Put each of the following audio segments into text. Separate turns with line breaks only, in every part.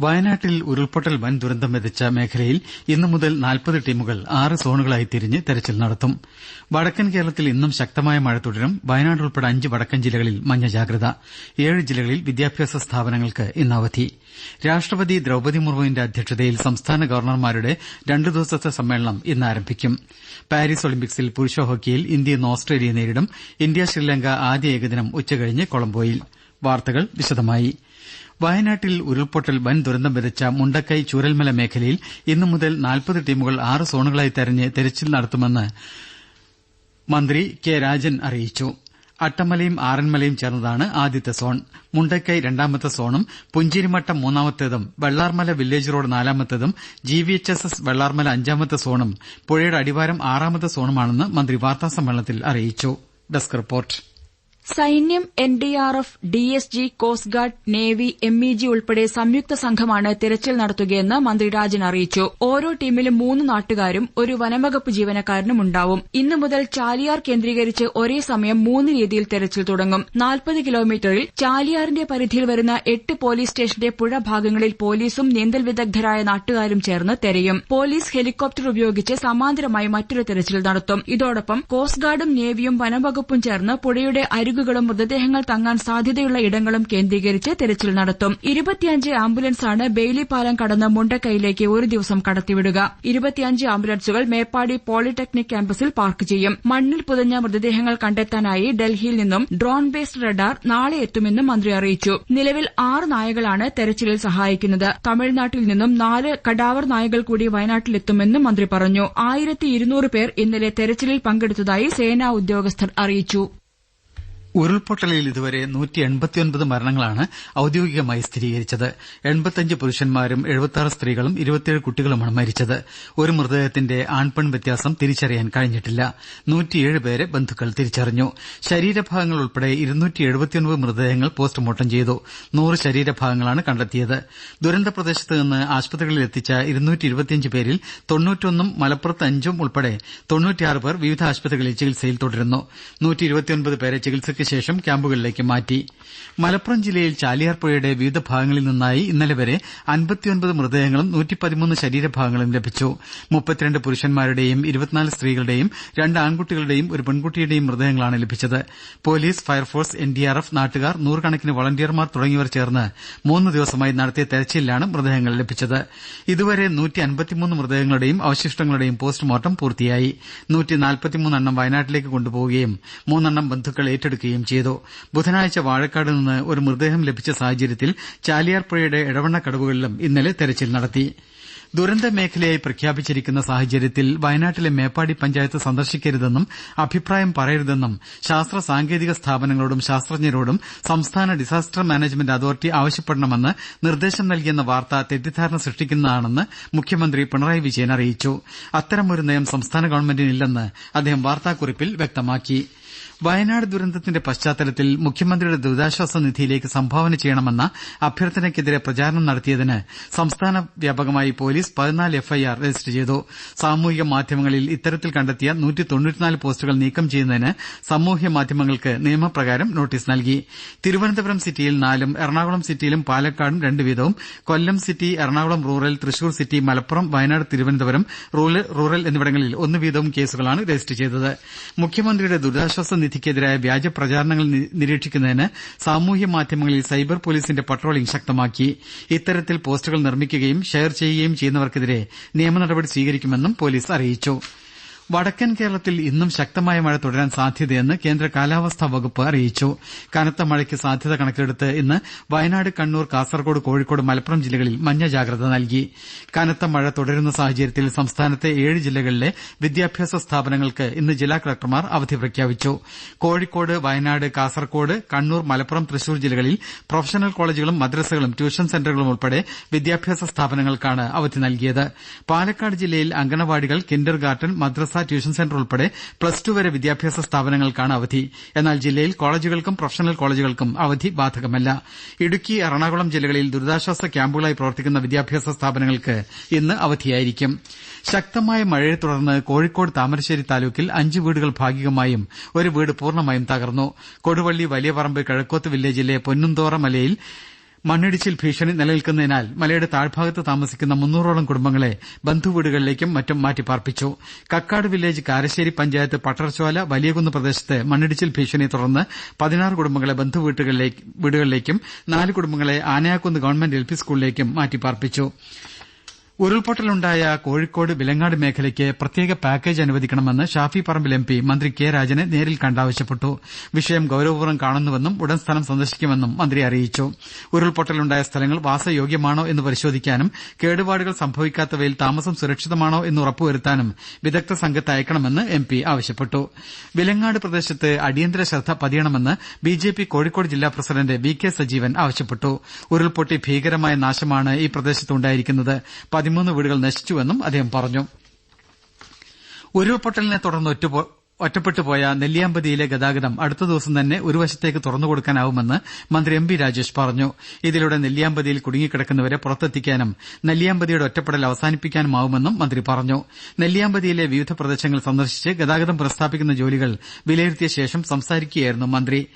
വയനാട്ടിൽ ഉരുൾപൊട്ടൽ വൻ ദുരന്തം വിതച്ച മേഖലയിൽ ഇന്നു മുതൽ നാൽപ്പത് ടീമുകൾ ആറ് സോണുകളായി തിരിഞ്ഞ് തെരച്ചിൽ നടത്തും. വടക്കൻ കേരളത്തിൽ ഇന്നും ശക്തമായ മഴ തുടരും. വയനാട് ഉൾപ്പെടെ അഞ്ച് വടക്കൻ ജില്ലകളിൽ മഞ്ഞ ജാഗ്രത. ഏഴ് ജില്ലകളിൽ വിദ്യാഭ്യാസ സ്ഥാപനങ്ങൾക്ക് ഇന്ന് അവധി. രാഷ്ട്രപതി ദ്രൌപദി മുർമുവിന്റെ അധ്യക്ഷതയിൽ സംസ്ഥാന ഗവർണർമാരുടെ രണ്ടു ദിവസത്തെ സമ്മേളനം ഇന്ന് ആരംഭിക്കും. പാരീസ് ഒളിമ്പിക്സിൽ പുരുഷ ഹോക്കിയിൽ ഇന്ത്യ ഇന്ന് ഓസ്ട്രേലിയയെ നേരിടും. ഇന്ത്യ ശ്രീലങ്ക ആദ്യ ഏകദിനം ഉച്ചകഴിഞ്ഞ് കൊളംബോയിൽ. വാർത്തകൾ വിശദമായി. വയനാട്ടിൽ ഉരുൾപൊട്ടൽ വൻ ദുരന്തം വിതച്ച മുണ്ടക്കൈ ചൂരൽമല മേഖലയിൽ ഇന്നു മുതൽ നാൽപ്പത് ടീമുകൾ ആറ് സോണുകളായി തെരഞ്ഞ് തെരച്ചിൽ നടത്തുമെന്ന് മന്ത്രി കെ രാജൻ അറിയിച്ചു. അട്ടമലയും ആറന്മലയും ചേർന്നതാണ് ആദ്യത്തെ സോൺ. മുണ്ടക്കൈ രണ്ടാമത്തെ സോണും പുഞ്ചിരിമട്ടം മൂന്നാമത്തേതും Vellarmala village road നാലാമത്തേതും G V H S S Vellarmala അഞ്ചാമത്തെ സോണും പുഴയുടെ അടിവാരം ആറാമത്തെ സോണുമാണെന്ന് മന്ത്രി വാർത്താസമ്മേളനത്തിൽ അറിയിച്ചു.
സൈന്യം N D R F D S G coast guard navy M E G ഉൾപ്പെടെ സംയുക്ത സംഘമാണ് തിരച്ചിൽ നടത്തുകയെന്ന് മന്ത്രി രാജൻ അറിയിച്ചു. ഓരോ ടീമിലും മൂന്ന് നാട്ടുകാരും ഒരു വനംവകുപ്പ് ജീവനക്കാരനും ഉണ്ടാവും. ഇന്നു മുതൽ ചാലിയാർ കേന്ദ്രീകരിച്ച് ഒരേ സമയം മൂന്ന് രീതിയിൽ തെരച്ചിൽ തുടങ്ങും. നാൽപ്പത് കിലോമീറ്ററിൽ ചാലിയാറിന്റെ പരിധിയിൽ വരുന്ന എട്ട് പോലീസ് സ്റ്റേഷന്റെ പുഴ ഭാഗങ്ങളിൽ പോലീസും നീന്തൽ വിദഗ്ധരായ നാട്ടുകാരും ചേർന്ന് തെരയും. പോലീസ് ഹെലികോപ്റ്റർ ഉപയോഗിച്ച് സമാന്തരമായി മറ്റൊരു തെരച്ചിൽ നടത്തും. ഇതോടൊപ്പം കോസ്റ്റ് ഗാർഡും നേവിയും വനംവകുപ്പും ചേർന്ന് പുഴയുടെ അരികുകളും മൃതദേഹങ്ങൾ തങ്ങാൻ സാധ്യതയുള്ള ഇടങ്ങളും കേന്ദ്രീകരിച്ച് തെരച്ചിൽ നടത്തും. ഇരുപത്തിയഞ്ച് ആംബുലൻസാണ് ബെയിലി പാലം കടന്ന് മുണ്ടക്കൈയിലേക്ക് ഒരു ദിവസം കടത്തിവിടുക. ഇരുപത്തിയഞ്ച് ആംബുലൻസുകൾ മേപ്പാടി പോളിടെക്നിക് ക്യാമ്പസിൽ പാർക്ക് ചെയ്യും. മണ്ണിൽ പുതഞ്ഞ മൃതദേഹങ്ങൾ കണ്ടെത്താനായി ഡൽഹിയിൽ നിന്നും ഡ്രോൺ ബേസ്ഡ് റഡാർ നാളെ എത്തുമെന്നും മന്ത്രി അറിയിച്ചു. നിലവിൽ ആറ് നായകളാണ് തെരച്ചിലിൽ സഹായിക്കുന്നത്. തമിഴ്നാട്ടിൽ നിന്നും നാല് കടാവർ നായകൾ കൂടി വയനാട്ടിലെത്തുമെന്നും മന്ത്രി പറഞ്ഞു. ആയിരത്തി പേർ ഇന്നലെ തെരച്ചിലിൽ പങ്കെടുത്തതായി സേനാ ഉദ്യോഗസ്ഥർ അറിയിച്ചു.
ഉരുൾപൊട്ടലിൽ ഇതുവരെ മരണങ്ങളാണ് ഔദ്യോഗികമായി സ്ഥിരീകരിച്ചത്. പുരുഷന്മാരും സ്ത്രീകളും കുട്ടികളുമാണ് മരിച്ചത്. ഒരു മൃതദേഹത്തിന്റെ ആൺപെൺ വ്യത്യാസം തിരിച്ചറിയാൻ കഴിഞ്ഞിട്ടില്ല. പേരെ ബന്ധുക്കൾ തിരിച്ചറിഞ്ഞു. ശരീരഭാഗങ്ങൾ ഉൾപ്പെടെ മൃതദേഹങ്ങൾ പോസ്റ്റ്മോർട്ടം ചെയ്തു. നൂറ് ശരീരഭാഗങ്ങളാണ് കണ്ടെത്തിയത്. ദുരന്ത പ്രദേശത്ത് നിന്ന് ആശുപത്രികളിൽ എത്തിച്ച പേരിൽ തൊണ്ണൂറ്റൊന്നും മലപ്പുറത്ത് അഞ്ചും ഉൾപ്പെടെ പേർ വിവിധ ആശുപത്രികളിൽ ചികിത്സയിൽ തുടരുന്നു. പേരെ ചികിത്സയ്ക്ക് ശേഷം ക്യാമ്പുകളിലേക്ക് മാറ്റി. മലപ്പുറം ജില്ലയിൽ ചാലിയാർ പുഴയുടെ വിവിധ ഭാഗങ്ങളിൽ നിന്നായി ഇന്നലെ വരെ അൻപത്തിയൊൻപത് മൃതദേഹങ്ങളും നൂറ്റിപ്പതിമൂന്ന് ശരീരഭാഗങ്ങളും ലഭിച്ചു. മുപ്പത്തിരണ്ട് പുരുഷന്മാരുടെയും ഇരുപത്തിനാല് സ്ത്രീകളുടെയും രണ്ട് ആൺകുട്ടികളുടെയും ഒരു പെൺകുട്ടിയുടെയും മൃതദേഹങ്ങളാണ് ലഭിച്ചത്. Police fire force N D R F നാട്ടുകാർ നൂറുകണക്കിന് വളണ്ടിയർമാർ തുടങ്ങിയവർ ചേർന്ന് മൂന്ന് ദിവസമായി നടത്തിയ തെരച്ചിലിലാണ് മൃതദേഹങ്ങൾ ലഭിച്ചത്. ഇതുവരെ മൃതദേഹങ്ങളുടെയും അവശിഷ്ടങ്ങളുടെയും പോസ്റ്റ്മോർട്ടം പൂർത്തിയായി. എണ്ണം വയനാട്ടിലേക്ക് കൊണ്ടുപോവുകയും മൂന്നെണ്ണം ബന്ധുക്കൾ ഏറ്റെടുക്കുകയും ചെയ്തു ബുധനാഴ്ച വാഴക്കാട് നിന്ന് ഒരു മൃതദേഹം ലഭിച്ച സാഹചര്യത്തിൽ ചാലിയാർ പുഴയുടെ ഇടവണ്ണ കടവുകളിലും ഇന്നലെ തെരച്ചിൽ നടത്തി. ദുരന്ത മേഖലയായി പ്രഖ്യാപിച്ചിരിക്കുന്ന സാഹചര്യത്തിൽ വയനാട്ടിലെ മേപ്പാടി പഞ്ചായത്ത് സന്ദർശിക്കരുതെന്നും അഭിപ്രായം പറയരുതെന്നും ശാസ്ത്ര സാങ്കേതിക സ്ഥാപനങ്ങളോടും ശാസ്ത്രജ്ഞരോടും സംസ്ഥാന ഡിസാസ്റ്റർ മാനേജ്മെന്റ് അതോറിറ്റി ആവശ്യപ്പെടണമെന്ന് നിർദ്ദേശം നൽകിയെന്ന വാർത്ത തെറ്റിദ്ധാരണ സൃഷ്ടിക്കുന്നതാണെന്ന് മുഖ്യമന്ത്രി പിണറായി വിജയൻ അറിയിച്ചു. അത്തരമൊരു നയം സംസ്ഥാന ഗവൺമെന്റിനില്ലെന്ന് അദ്ദേഹം വാർത്താക്കുറിപ്പിൽ വ്യക്തമാക്കി. വയനാട് ദുരന്തത്തിന്റെ പശ്ചാത്തലത്തിൽ മുഖ്യമന്ത്രിയുടെ ദുരിതാശ്വാസ നിധിയിലേക്ക് സംഭാവന ചെയ്യണമെന്ന അഭ്യർത്ഥനയ്ക്കെതിരെ പ്രചാരണം നടത്തിയതിന് സംസ്ഥാന വ്യാപകമായി പോലീസ് പതിനാല് എഫ്ഐആർ രജിസ്റ്റർ ചെയ്തു. സാമൂഹിക മാധ്യമങ്ങളിൽ ഇത്തരത്തിൽ കണ്ടെത്തിയ പോസ്റ്റുകൾ നീക്കം ചെയ്യുന്നതിന് സാമൂഹ്യ മാധ്യമങ്ങൾക്ക് നിയമപ്രകാരം നോട്ടീസ് നൽകി. തിരുവനന്തപുരം സിറ്റിയിൽ നാലും എറണാകുളം സിറ്റിയിലും പാലക്കാടും രണ്ട് വീതവും Kollam city Ernakulam rural Thrissur city Malappuram Wayanad Thiruvananthapuram rural എന്നിവിടങ്ങളിൽ ഒന്നു വീതവും കേസുകളാണ് രജിസ്റ്റർ ചെയ്തത്. മുഖ്യമന്ത്രിയുടെ ദുരിതാശ്വാസ നിധിക്കെതിരായ വ്യാജ പ്രചാരണങ്ങൾ നിരീക്ഷിക്കുന്നതിന് സാമൂഹ്യ മാധ്യമങ്ങളിൽ സൈബർ പോലീസിന്റെ പട്രോളിംഗ് ശക്തമാക്കി. ഇത്തരത്തിൽ പോസ്റ്റുകൾ നിർമ്മിക്കുകയും ഷെയർ ചെയ്യുകയും ചെയ്യുന്നവർക്കെതിരെ നിയമനടപടി സ്വീകരിക്കുമെന്നും പോലീസ് അറിയിച്ചു. വടക്കൻ കേരളത്തിൽ ഇന്നും ശക്തമായ മഴ തുടരാൻ സാധ്യതയെന്ന് കേന്ദ്ര കാലാവസ്ഥാ വകുപ്പ് അറിയിച്ചു. കനത്ത മഴയ്ക്ക് സാധ്യത കണക്കിലെടുത്ത് ഇന്ന് വയനാട് കണ്ണൂർ കാസർകോട് കോഴിക്കോട് മലപ്പുറം ജില്ലകളിൽ മഞ്ഞ ജാഗ്രത നൽകി. കനത്ത മഴ തുടരുന്ന സാഹചര്യത്തിൽ സംസ്ഥാനത്തെ ഏഴ് ജില്ലകളിലെ വിദ്യാഭ്യാസ സ്ഥാപനങ്ങൾക്ക് ഇന്ന് ജില്ലാ കളക്ടർമാർ അവധി പ്രഖ്യാപിച്ചു. കോഴിക്കോട് വയനാട് കാസർകോട് കണ്ണൂർ മലപ്പുറം തൃശൂർ ജില്ലകളിൽ പ്രൊഫഷണൽ കോളേജുകളും മദ്രസകളും ട്യൂഷൻ സെന്ററുകളും ഉൾപ്പെടെ വിദ്യാഭ്യാസ സ്ഥാപനങ്ങൾക്കാണ് അവധി നൽകിയത്. പാലക്കാട് ജില്ലയിൽ അംഗനവാടികൾ കിൻഡർ ഗാർട്ടൻ മദ്രസ ട്യൂഷൻ സെന്റർ ഉൾപ്പെടെ പ്ലസ് ടു വരെ വിദ്യാഭ്യാസ സ്ഥാപനങ്ങൾക്കാണ് അവധി. എന്നാൽ ജില്ലയിൽ കോളേജുകൾക്കും പ്രൊഫഷണൽ കോളേജുകൾക്കും അവധി ബാധകമല്ല. ഇടുക്കി എറണാകുളം ജില്ലകളിൽ ദുരിതാശ്വാസ ക്യാമ്പുകളായി പ്രവർത്തിക്കുന്ന വിദ്യാഭ്യാസ സ്ഥാപനങ്ങൾക്ക് ഇന്ന് അവധിയായിരിക്കും. ശക്തമായ മഴയെ തുടർന്ന് കോഴിക്കോട് താമരശ്ശേരി താലൂക്കിൽ അഞ്ച് വീടുകൾ ഭാഗികമായും ഒരു വീട് പൂർണമായും തകർന്നു. കൊടുവള്ളി വലിയപറമ്പ് കിഴക്കോത്ത് വില്ലേജിലെ പൊന്നുംതോറ മലയിൽ മണ്ണിടിച്ചിൽ ഭീഷണി നിലനിൽക്കുന്നതിനാൽ മലയുടെ താഴ്ഭാഗത്ത് താമസിക്കുന്ന മുന്നൂറോളം കുടുംബങ്ങളെ ബന്ധുവീടുകളിലേക്കും മറ്റും മാറ്റിപ്പാർപ്പിച്ചു. കക്കാട് വില്ലേജ് കാരശ്ശേരി പഞ്ചായത്ത് പട്ടർചോല വലിയകുന്ന് പ്രദേശത്ത് മണ്ണിടിച്ചിൽ ഭീഷണിയെ തുടർന്ന് പതിനാറ് കുടുംബങ്ങളെ ബന്ധുവീടുകളിലേക്കും നാല് കുടുംബങ്ങളെ ആനയാക്കുന്ന് ഗവൺമെന്റ് എൽ പി സ്കൂളിലേക്കും മാറ്റിപ്പാർപ്പിച്ചു. ഉരുൾപൊട്ടലുണ്ടായ കോഴിക്കോട് വിലങ്ങാട് മേഖലയ്ക്ക് പ്രത്യേക പാക്കേജ് അനുവദിക്കണമെന്ന് ഷാഫി പറമ്പിൽ എം പി മന്ത്രി കെ രാജനെ നേരിൽ കണ്ടാവശ്യപ്പെട്ടു വിഷയം ഗൌരവപൂർവം കാണുന്നുവെന്നും ഉടൻ സ്ഥലം സന്ദർശിക്കുമെന്നും മന്ത്രി അറിയിച്ചു. ഉരുൾപൊട്ടലുണ്ടായ സ്ഥലങ്ങൾ വാസയോഗ്യമാണോ എന്ന് പരിശോധിക്കാനും കേടുപാടുകൾ സംഭവിക്കാത്തവയിൽ താമസം സുരക്ഷിതമാണോ എന്ന് ഉറപ്പുവരുത്താനും വിദഗ്ധ സംഘത്തെ അയക്കണമെന്ന് എം പി ആവശ്യപ്പെട്ടു. വിലങ്ങാട് പ്രദേശത്ത് അടിയന്തര ശ്രദ്ധ പതിയണമെന്ന് ബി ജെ പി കോഴിക്കോട് ജില്ലാ പ്രസിഡന്റ് വി കെ സജീവൻ ആവശ്യപ്പെട്ടു. ഉരുൾപൊട്ടി ഭീകരമായ നാശമാണ് ഈ പ്രദേശത്ത് ഉണ്ടായിരിക്കുന്നത് പതിമൂന്ന് വീടുകൾ നശിച്ചുവെന്നും അദ്ദേഹം പറഞ്ഞു. ഉരുൾപൊട്ടലിനെ തുടർന്ന് ഒറ്റപ്പെട്ടുപോയ നെല്ലിയാമ്പതിയിലെ ഗതാഗതം അടുത്ത ദിവസം തന്നെ ഒരു വശത്തേക്ക് തുറന്നുകൊടുക്കാനാവുമെന്ന് മന്ത്രി എം ബി രാജേഷ് പറഞ്ഞു. ഇതിലൂടെ നെല്ലിയാമ്പതിയിൽ കുടുങ്ങിക്കിടക്കുന്നവരെ പുറത്തെത്തിക്കാനും നെല്ലിയാമ്പതിയുടെ ഒറ്റപ്പെടൽ അവസാനിപ്പിക്കാനുമാവുമെന്നും മന്ത്രി പറഞ്ഞു. നെല്ലിയാമ്പതിയിലെ വിവിധ പ്രദേശങ്ങൾ സന്ദർശിച്ച് ഗതാഗതം പുനഃസ്ഥാപിക്കുന്ന ജോലികൾ വിലയിരുത്തിയ ശേഷം സംസാരിക്കുകയായിരുന്നു മന്ത്രി.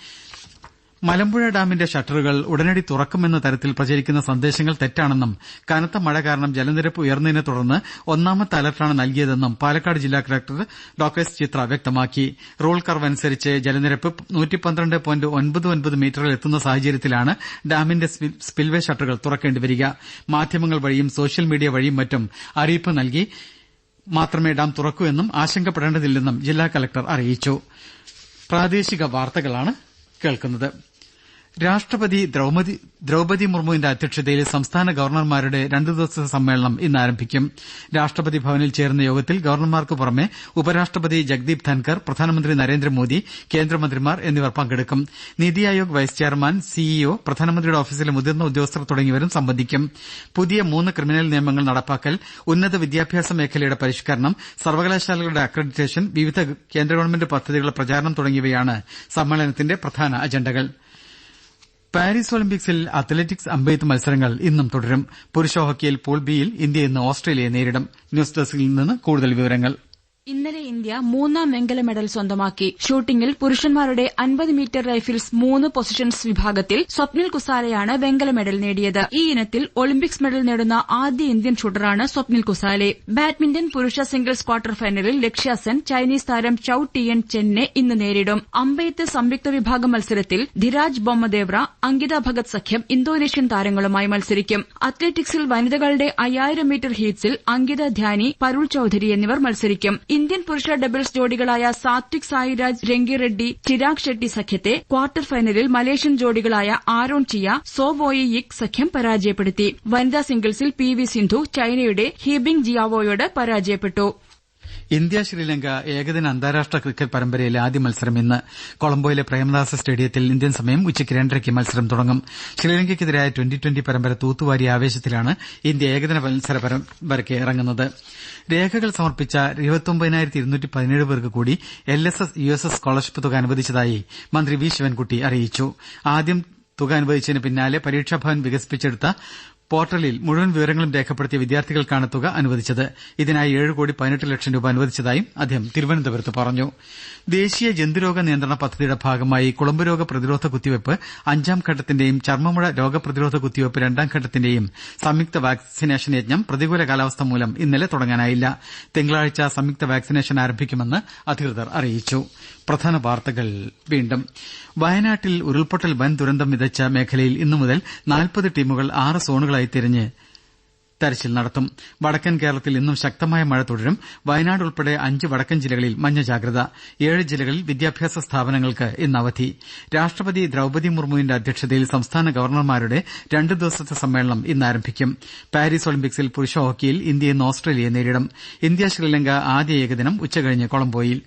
മലമ്പുഴ ഡാമിന്റെ ഷട്ടറുകൾ ഉടനടി തുറക്കുമെന്ന തരത്തിൽ പ്രചരിക്കുന്ന സന്ദേശങ്ങൾ തെറ്റാണെന്നും കനത്ത മഴ കാരണം ജലനിരപ്പ് ഉയർന്നതിനെ തുടർന്ന് ഒന്നാമത്തെ അലർട്ടാണ് നൽകിയതെന്നും പാലക്കാട് ജില്ലാ കലക്ടർ ഡോക്ടർ എസ്. ചിത്ര വ്യക്തമാക്കി. റൂൾ കർവ് അനുസരിച്ച് ജലനിരപ്പ് മീറ്ററിൽ എത്തുന്ന സാഹചര്യത്തിലാണ് ഡാമിന്റെ സ്പിൽവേ ഷട്ടറുകൾ തുറക്കേണ്ടിവരിക മാധ്യമങ്ങൾ വഴിയും സോഷ്യൽ മീഡിയ വഴിയും മറ്റും അറിയിപ്പ് നൽകി മാത്രമേ ഡാം തുറക്കൂ എന്നും ആശങ്കപ്പെടേണ്ടതില്ലെന്നും ജില്ലാ കലക്ടർ അറിയിച്ചു. കേൾക്കുന്നത്. രാഷ്ട്രപതി ദ്രൌപതി മുർമുവിന്റെ അധ്യക്ഷതയിൽ സംസ്ഥാന ഗവർണർമാരുടെ രണ്ടു ദിവസത്തെ സമ്മേളനം ഇന്ന് ആരംഭിക്കും. രാഷ്ട്രപതി ഭവനിൽ ചേരുന്ന യോഗത്തിൽ ഗവർണർമാർക്ക് പുറമെ ഉപരാഷ്ട്രപതി ജഗ്ദീപ് ധൻകർ പ്രധാനമന്ത്രി നരേന്ദ്രമോദി കേന്ദ്രമന്ത്രിമാർ എന്നിവർ പങ്കെടുക്കും. NITI Aayog vice chairman CEO പ്രധാനമന്ത്രിയുടെ ഓഫീസിലെ മുതിർന്ന ഉദ്യോഗസ്ഥർ തുടങ്ങിയവരും സംബന്ധിക്കും. പുതിയ മൂന്ന് ക്രിമിനൽ നിയമങ്ങൾ നടപ്പാക്കൽ ഉന്നത വിദ്യാഭ്യാസ മേഖലയുടെ പരിഷ്കരണം സർവകലാശാലകളുടെ അക്രഡിറ്റേഷൻ വിവിധ കേന്ദ്ര ഗവൺമെന്റ് പദ്ധതികളുടെ പ്രചാരണം തുടങ്ങിയവയാണ് സമ്മേളനത്തിന്റെ പ്രധാന അജണ്ടകൾ. പാരീസ് ഒളിമ്പിക്സിൽ അത്ലറ്റിക്സ് അമ്പെയ്ത്ത് മത്സരങ്ങൾ ഇന്നും തുടരും. പുരുഷ ഹോക്കിയിൽ പൂൾ ബിയിൽ ഇന്ത്യ ഇന്ന് ഓസ്ട്രേലിയയെ നേരിടും. ന്യൂസ് ഡെസ്കിൽ നിന്ന് കൂടുതൽ വിവരങ്ങൾ.
ഇന്നലെ ഇന്ത്യ മൂന്നാം വെങ്കല മെഡൽ സ്വന്തമാക്കി. ഷൂട്ടിംഗിൽ പുരുഷന്മാരുടെ അൻപത് മീറ്റർ റൈഫിൾസ് മൂന്ന് പൊസിഷൻസ് വിഭാഗത്തിൽ സ്വപ്നിൽ കുസാലയാണ് വെങ്കല മെഡൽ നേടിയത്. ഈ ഇനത്തിൽ ഒളിമ്പിക്സ് മെഡൽ നേടുന്ന ആദ്യ ഇന്ത്യൻ ഷൂട്ടറാണ് സ്വപ്നിൽ കുസാലെ. ബാഡ്മിന്റൺ പുരുഷ സിംഗിൾസ് ക്വാർട്ടർ ഫൈനലിൽ ലക്ഷ്യ സെൻ ചൈനീസ് താരം ചൌ എൻ ചെന്നെ ഇന്ന് നേരിടും. അമ്പെയ്ത്ത് സംയുക്ത വിഭാഗം മത്സരത്തിൽ ധിരാജ് ബൊമ്മദേവ്ര അങ്കിത ഭഗത് സഖ്യം ഇന്തോനേഷ്യൻ താരങ്ങളുമായി മത്സരിക്കും. അത്ലറ്റിക്സിൽ വനിതകളുടെ അയ്യായിരം മീറ്റർ ഹീറ്റ്സിൽ അങ്കിത ധ്യാനി പരുൾ ചൌധരി എന്നിവർ മത്സരിക്കും. ഇന്ത്യൻ പുരുഷ ഡബിൾസ് ജോഡികളായ സാത്വിക് സായിരാജ് രംഗി റെഡ്ഡി ചിരാഗ് ഷെട്ടി സഖ്യത്തെ ക്വാർട്ടർ ഫൈനലിൽ Malaysian ജോഡികളായ Aaron Chia Soh Wooi Yik സഖ്യം പരാജയപ്പെടുത്തി. വനിതാ സിംഗിൾസിൽ പി വി സിന്ധു ചൈനയുടെ ഹീബിങ് ജിയാവോയോട് പരാജയപ്പെട്ടു.
ഇന്ത്യ ശ്രീലങ്ക ഏകദിന അന്താരാഷ്ട്ര ക്രിക്കറ്റ് പരമ്പരയിലെ ആദ്യ മത്സരം ഇന്ന് കൊളംബോയിലെ പ്രേമദാസ സ്റ്റേഡിയത്തിൽ ഇന്ത്യൻ സമയം ഉച്ചയ്ക്ക് രണ്ടരയ്ക്ക് മത്സരം തുടങ്ങും. ശ്രീലങ്കയ്ക്കെതിരായ ട്വന്റി ട്വന്റി പരമ്പര തൂത്തുവാരിയ ആവേശത്തിലാണ് ഇന്ത്യ ഏകദിന മത്സര പരമ്പരയ്ക്ക് ഇറങ്ങുന്നത്. രേഖകൾ സമർപ്പിച്ച പേർക്ക് കൂടി L S S U S S scholarship തുക അനുവദിച്ചതായി മന്ത്രി വി ശിവൻകുട്ടി അറിയിച്ചു. ആദ്യം തുക അനുവദിച്ചതിന് പിന്നാലെ പരീക്ഷാഭവൻ വികസിപ്പിച്ചെടുത്ത പോർട്ടലിൽ മുഴുവൻ വിവരങ്ങളും രേഖപ്പെടുത്തിയ വിദ്യാർത്ഥികൾക്കാണ് തുക അനുവദിച്ചത്. ഇതിനായി ഏഴ് കോടി പതിനെട്ട് ലക്ഷം രൂപ അനുവദിച്ചതായും അദ്ദേഹം തിരുവനന്തപുരത്ത് പറഞ്ഞു. ദേശീയ ജന്തുരോഗ നിയന്ത്രണ പദ്ധതിയുടെ ഭാഗമായി കുളമ്പ് രോഗ പ്രതിരോധ കുത്തിവയ്പ് അഞ്ചാം ഘട്ടത്തിന്റെയും ചർമ്മമുഴ രോഗപ്രതിരോധ രണ്ടാം ഘട്ടത്തിന്റെയും സംയുക്ത വാക്സിനേഷൻ യജ്ഞം പ്രതികൂല കാലാവസ്ഥ മൂലം ഇന്നലെ തുടങ്ങാനായില്ല. തിങ്കളാഴ്ച സംയുക്ത വാക്സിനേഷൻ ആരംഭിക്കുമെന്ന് അധികൃതർ അറിയിച്ചു. പ്രധാന വാർത്തകൾ വീണ്ടും. വയനാട്ടിൽ ഉരുൾപൊട്ടൽ വൻ ദുരന്തം വിതച്ച മേഖലയിൽ ഇന്നുമുതൽ നാൽപ്പത് ടീമുകൾ ആറ് സോണുകളായി തിരിഞ്ഞ് തെരച്ചിൽ നടത്തും. വടക്കൻ കേരളത്തിൽ ഇന്നും ശക്തമായ മഴ തുടരും. വയനാട് ഉൾപ്പെടെ അഞ്ച് വടക്കൻ ജില്ലകളിൽ മഞ്ഞ ജാഗ്രത. ഏഴ് ജില്ലകളിൽ വിദ്യാഭ്യാസ സ്ഥാപനങ്ങൾക്ക് ഇന്ന് അവധി. രാഷ്ട്രപതി ദ്രൌപതി മുർമുവിന്റെ അധ്യക്ഷതയിൽ സംസ്ഥാന ഗവർണർമാരുടെ രണ്ട് ദിവസത്തെ സമ്മേളനം ഇന്ന് ആരംഭിക്കും. പാരീസ് ഒളിമ്പിക്സിൽ പുരുഷ ഹോക്കിയിൽ ഇന്ത്യ ഇന്ന് ഓസ്ട്രേലിയയെ നേരിടും. ഇന്ത്യ ശ്രീലങ്ക ആദ്യ ഏകദിനം ഉച്ചകഴിഞ്ഞ് കൊളംബോയിൽ.